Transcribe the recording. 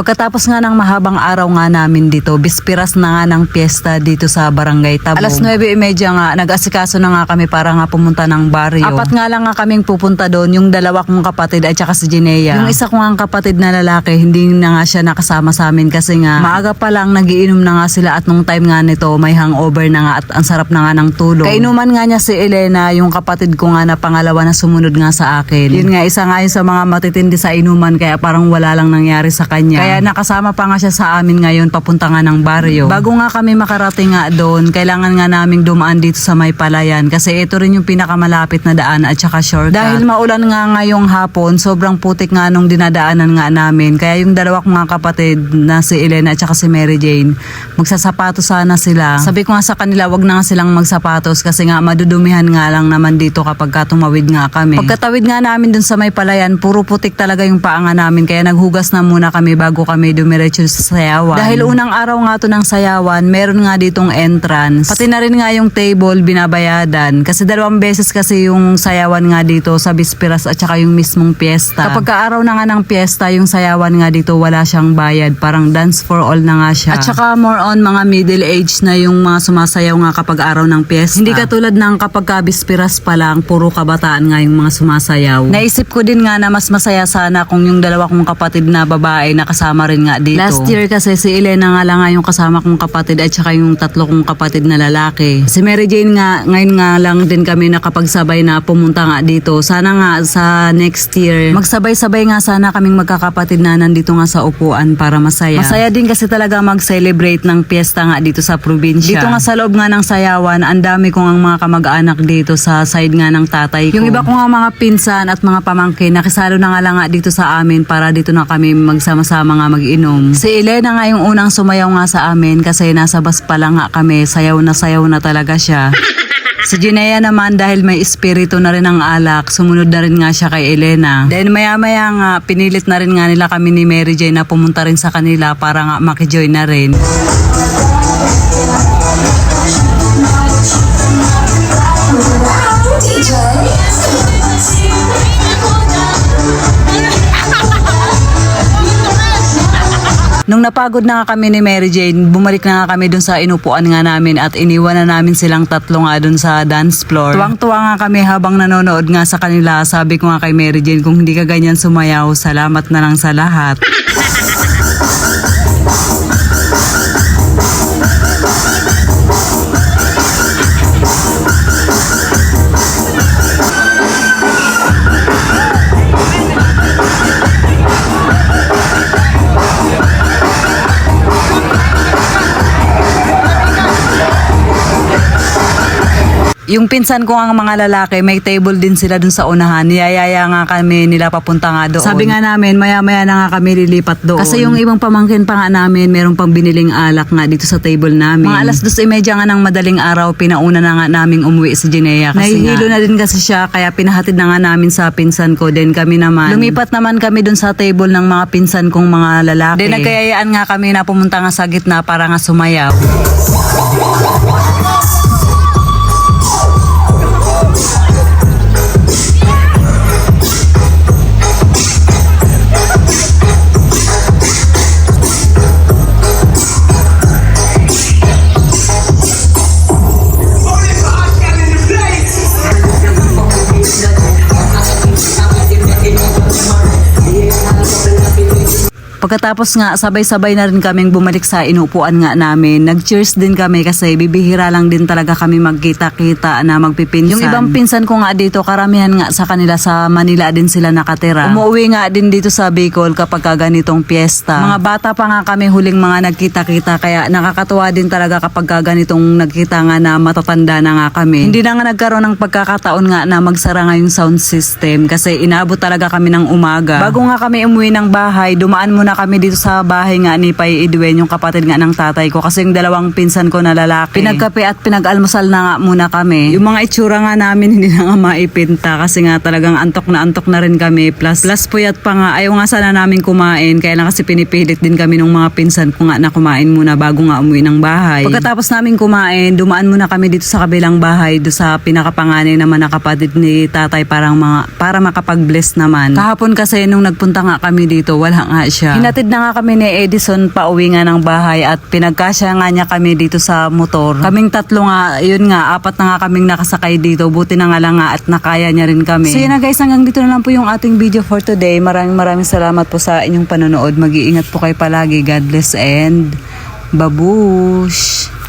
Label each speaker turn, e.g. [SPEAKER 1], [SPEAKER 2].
[SPEAKER 1] Pagkatapos nga ng mahabang araw nga namin dito, bispiras na nga ng piyesta dito sa Barangay Tabong. Alas 9.30 nga, nag-asikaso na nga kami para nga pumunta ng baryo. Apat nga lang nga kaming pupunta doon, yung dalawa kong kapatid at saka si Jinea. Yung isa kong kapatid na lalaki, hindi na nga siya nakasama sa amin kasi nga maaga pa lang nagiinom na nga sila at nung time nga nito may hangover na nga at ang sarap na nga ng tulog. Kainuman nga niya si Elena, yung kapatid ko nga na pangalawa na sumunod nga sa akin. Yun nga, isa nga yun sa mga matitindi sa inuman kaya parang wala lang nangyari sa kanya. Kaya nakasama pa nga siya sa amin ngayon papunta nga ng baryo. Bago nga kami makarating nga doon, kailangan nga naming dumaan dito sa may palayan kasi ito rin yung pinakamalapit na daan at saka shortcut. Dahil maulan nga ngayong hapon, sobrang putik nga nung dinadaanan nga namin. Kaya yung dalawa kong mga kapatid na si Elena at saka si Mary Jane, magsasapatos sana sila. Sabi ko nga sa kanila, wag na nga silang magsapatos kasi nga madudumihan nga lang naman dito kapag ka tumawid nga kami. Pagkatawid nga namin dun sa may palayan, puro putik talaga yung paa nga namin kaya naghugas na muna kami bago kami dumiretso sa sayawan. Dahil unang araw nga to ng sayawan, meron nga ditong entrance. Pati na rin nga yung table binabayadan kasi dalawang beses kasi yung sayawan nga dito sa Bispiras at saka yung mismong piyesta. Kapag ka araw na nga ng piyesta, yung sayawan nga dito wala siyang bayad. Parang dance for all na nga siya. At saka more on mga middle age na yung mga sumasayaw nga kapag araw ng piyesta. Hindi katulad ng kapag ka Bispiras pa lang, puro kabataan nga yung mga sumasayaw. Naisip ko din nga na mas masaya sana kung yung dalawa kong kapatid na babae nakasama rin nga dito. Last year kasi si Elena nga lang nga yung kasama kong kapatid at saka yung tatlo kong kapatid na lalaki. Si Mary Jane nga, ngayon nga lang din kami nakapagsabay na pumunta nga dito. Sana nga sa next year, magsabay-sabay nga sana kaming magkakapatid na nandito nga sa upuan para masaya. Masaya din kasi talaga mag-celebrate ng piyesta nga dito sa probinsya. Dito nga sa loob nga ng sayawan, ang dami kong ang mga kamag-anak dito sa side nga ng tatay ko. Yung iba ko nga mga pinsan at mga pamangkin, nakisalo na nga lang nga dito sa amin para dito na kami magsama-sama nga mag-inom. Si Elena nga yung unang sumayaw nga sa amin kasi nasa bus pa lang nga kami, sayaw na sayaw na talaga siya. Si Jinea naman dahil may espiritu na rin ang alak, sumunod na rin nga siya kay Elena. Then maya maya nga, pinilit na rin nga nila kami ni Mary Jane na pumunta rin sa kanila para nga makijoin na rin. Nung napagod na nga kami ni Mary Jane, bumalik na nga kami dun sa inupuan nga namin at iniwan na namin silang tatlo nga dun sa dance floor. Tuwang-tuwa nga kami habang nanonood nga sa kanila. Sabi ko nga kay Mary Jane, kung hindi ka ganyan sumayaw, salamat na lang sa lahat. Yung pinsan ko ang mga lalaki, may table din sila dun sa unahan. Niyayaya nga kami nila papunta nga doon. Sabi nga namin, maya-maya na nga kami lilipat doon. Kasi yung ibang pamangkin pa nga namin, meron pang biniling alak nga dito sa table namin. Mga alas dos imedya nga ng madaling araw, pinauna na nga naming umuwi si Jinea. Kasi Nahihilo na din kasi siya, kaya pinahatid na nga namin sa pinsan ko. Then kami naman, lumipat naman kami dun sa table ng mga pinsan kong mga lalaki. Then nagkayayaan nga kami na pumunta nga sa gitna para nga sumayaw. Pagkatapos nga, sabay-sabay na rin kaming bumalik sa inupuan nga namin. Nag-cheers din kami kasi bibihira lang din talaga kami magkita-kita na magpipinsan. Yung ibang pinsan ko nga dito, karamihan nga sa kanila sa Manila din sila nakatira. Umuwi nga din dito sa Bicol kapag ka ganitong piyesta. Mga bata pa nga kami huling mga nagkita-kita kaya nakakatuwa din talaga kapag ka ganitong nagkita nga na matatanda na nga kami. Hindi na nga nagkaroon ng pagkakataon nga na magsara nga yung sound system kasi inaabot talaga kami ng umaga. Bago nga kami umuwi ng bahay, dumaan muna kami dito sa bahay nga ni Pai Edwin, yung kapatid nga ng tatay ko. Kasi yung dalawang pinsan ko na lalaki. Pinagkape at pinag-almusal na nga muna kami. Yung mga itsura nga namin hindi na nga maipinta kasi nga talagang antok na antok na rin kami. Plus, plus puyat pa nga. Ayaw nga sana namin kumain. Kaya lang kasi pinipilit din kami ng mga pinsan ko nga na kumain muna bago nga umuwi ng bahay. Pagkatapos namin kumain, dumaan muna kami dito sa kabilang bahay, do sa pinakapanganay naman na kapatid ni tatay parang mga, para makapag-bless naman. Kahapon kasi nung nagpunta nga kami dito, wala nga siya. Hinatid na nga kami ni Edison pa uwi nga ng bahay at pinagkasya nga niya kami dito sa motor. Kaming tatlo nga, yun nga, apat na nga kaming nakasakay dito. Buti na nga lang nga at nakaya niya rin kami. So yun na guys, hanggang dito na lang po yung ating video for today. Maraming maraming salamat po sa inyong panonood. Mag-iingat po kayo palagi. God bless and babush!